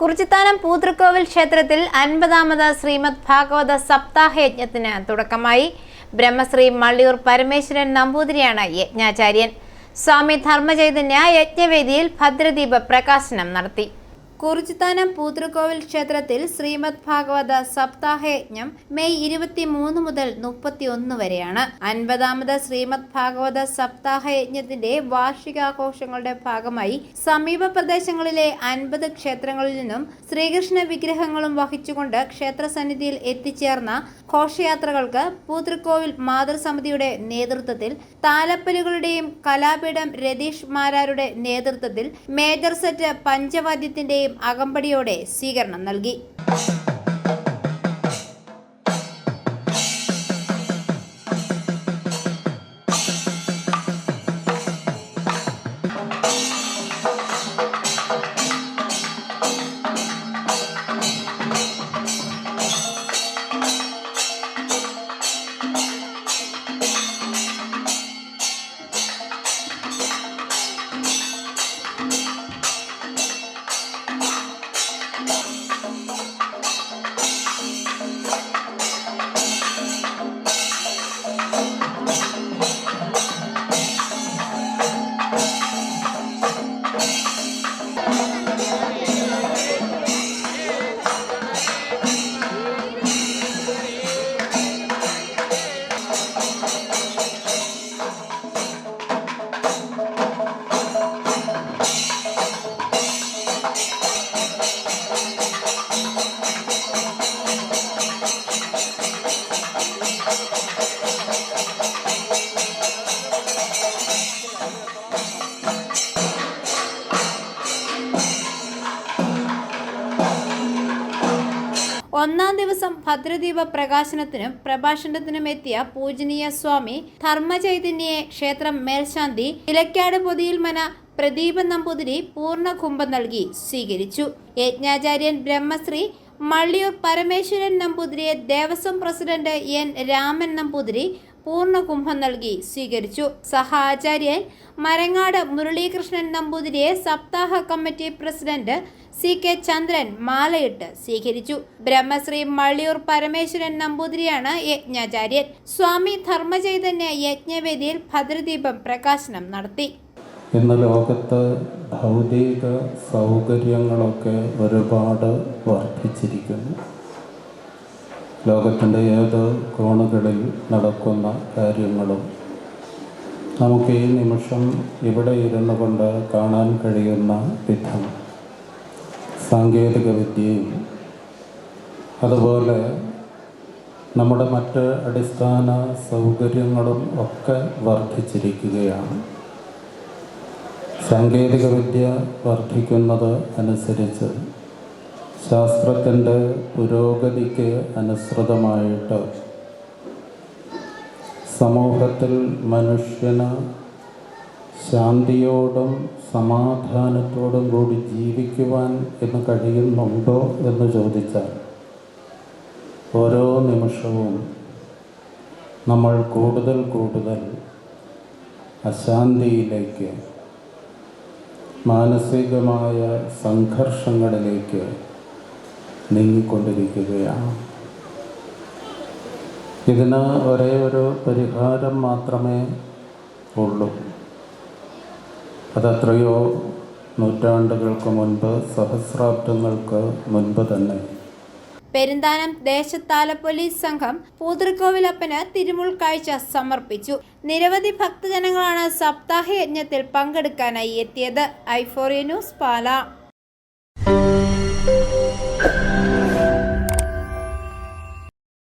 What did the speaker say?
കുറിച്ചിത്താനം പൂതൃക്കോവിൽ ക്ഷേത്രത്തിൽ അൻപതാമത് ശ്രീമദ് ഭാഗവത സപ്താഹ യജ്ഞത്തിന് തുടക്കമായി. ബ്രഹ്മശ്രീ മള്ളിയൂർ പരമേശ്വരൻ നമ്പൂതിരിയാണ് യജ്ഞാചാര്യൻ. സ്വാമി ധർമ്മചൈതന്യ യജ്ഞവേദിയിൽ ഭദ്രദീപ പ്രകാശനം നടത്തി. കുറിച്ചിത്താനം പൂത്തൃക്കോവിൽ ക്ഷേത്രത്തിൽ ശ്രീമദ് ഭാഗവത സപ്താഹയജ്ഞം മെയ് ഇരുപത്തി മൂന്ന് മുതൽ മുപ്പത്തി ഒന്ന് വരെയാണ്. അൻപതാമത് ശ്രീമദ് ഭാഗവത സപ്താഹയജ്ഞത്തിന്റെ വാർഷികാഘോഷങ്ങളുടെ ഭാഗമായി സമീപ പ്രദേശങ്ങളിലെ അൻപത് ക്ഷേത്രങ്ങളിൽ നിന്നും ശ്രീകൃഷ്ണ വിഗ്രഹങ്ങളും വഹിച്ചുകൊണ്ട് ക്ഷേത്രസന്നിധിയിൽ എത്തിച്ചേർന്ന ഘോഷയാത്രകൾക്ക് പൂതൃക്കോവിൽ മാതൃസമിതിയുടെ നേതൃത്വത്തിൽ താലപ്പലുകളുടെയും കലാപീഠം രതീഷ് മാരാരുടെ നേതൃത്വത്തിൽ മേജർ സെറ്റ് പഞ്ചവാദ്യത്തിന്റെയും അകമ്പടിയോടെ സ്വീകരണം നൽകി ഒന്നാം ദിവസം ഭദ്രദീപ പ്രകാശനത്തിനും പ്രഭാഷണത്തിനും എത്തിയ പൂജനീയ സ്വാമി ധർമ്മചൈതന്യയെ ക്ഷേത്രം മേൽശാന്തി ഇലക്കാട് പൊതിയിൽമന പ്രദീപൻ നമ്പൂതിരി പൂർണ കുംഭം നൽകി സ്വീകരിച്ചു. യജ്ഞാചാര്യൻ ബ്രഹ്മശ്രീ മള്ളിയൂർ പരമേശ്വരൻ നമ്പൂതിരിയെ ദേവസ്വം പ്രസിഡന്റ് എൻ രാമൻ നമ്പൂതിരി പൂർണ കുംഭം നൽകി സ്വീകരിച്ചു. സഹാചാര്യൻ മരങ്ങാട് മുരളീകൃഷ്ണൻ നമ്പൂതിരിയെ സപ്താഹ committee president C K Chandran മാലയിട്ട് സ്വീകരിച്ചു. ബ്രഹ്മശ്രീ മള്ളിയൂർ പരമേശ്വരൻ നമ്പൂതിരിയാണ് യജ്ഞാചാര്യൻ. സ്വാമി ധർമ്മചൈതന്യ യജ്ഞവേദിയിൽ ഭദ്രദീപം പ്രകാശനം നടത്തി. ഇന്ന് ലോകത്ത് ഭൗതിക സൗകര്യങ്ങളൊക്കെ ഒരുപാട് വർദ്ധിച്ചിരിക്കുന്നു. ലോകത്തിന്റെ ഏത് കോണുകളിൽ നടക്കുന്ന കാര്യങ്ങളും നമുക്ക് ഈ നിമിഷം ഇവിടെ ഇരുന്നു കൊണ്ട് കാണാൻ കഴിയുന്ന വിധം സാങ്കേതിക വിദ്യയും അതുപോലെ നമ്മുടെ മറ്റ് അടിസ്ഥാന സൗകര്യങ്ങളും ഒക്കെ വർദ്ധിച്ചിരിക്കുകയാണ്. സാങ്കേതികവിദ്യ വർദ്ധിക്കുന്നത് അനുസരിച്ച് ശാസ്ത്രത്തിന്റെ പുരോഗതിക്ക് അനുസൃതമായിട്ട് സമൂഹത്തിൽ മനുഷ്യന് ശാന്തിയോടും സമാധാനത്തോടും കൂടി ജീവിക്കുവാൻ എന്ന് കഴിയുന്നുണ്ടോ എന്ന് ചോദിച്ചാൽ ഓരോ നിമിഷവും നമ്മൾ കൂടുതൽ കൂടുതൽ അശാന്തിയിലേക്ക് മാനസികമായ സംഘർഷങ്ങളിലേക്ക് നീങ്ങിക്കൊണ്ടിരിക്കുകയാണ്. ഇതിന് ഒരേ ഒരു പരിഹാരം മാത്രമേ ഉള്ളൂ. അതെത്രയോ നൂറ്റാണ്ടുകൾക്ക് മുൻപ് സഹസ്രാബ്ദങ്ങൾക്ക് മുൻപ് തന്നെ. പെരുന്താനം ദേശത്താല പോലീസ് സംഘം പൂതൃക്കോവിലപ്പന് തിരുമുൾ കാഴ്ച സമർപ്പിച്ചു. നിരവധി ഭക്തജനങ്ങളാണ് സപ്താഹ യജ്ഞത്തിൽ പങ്കെടുക്കാനായി എത്തിയത്. ഐഫോറിയ ന്യൂസ് പാല.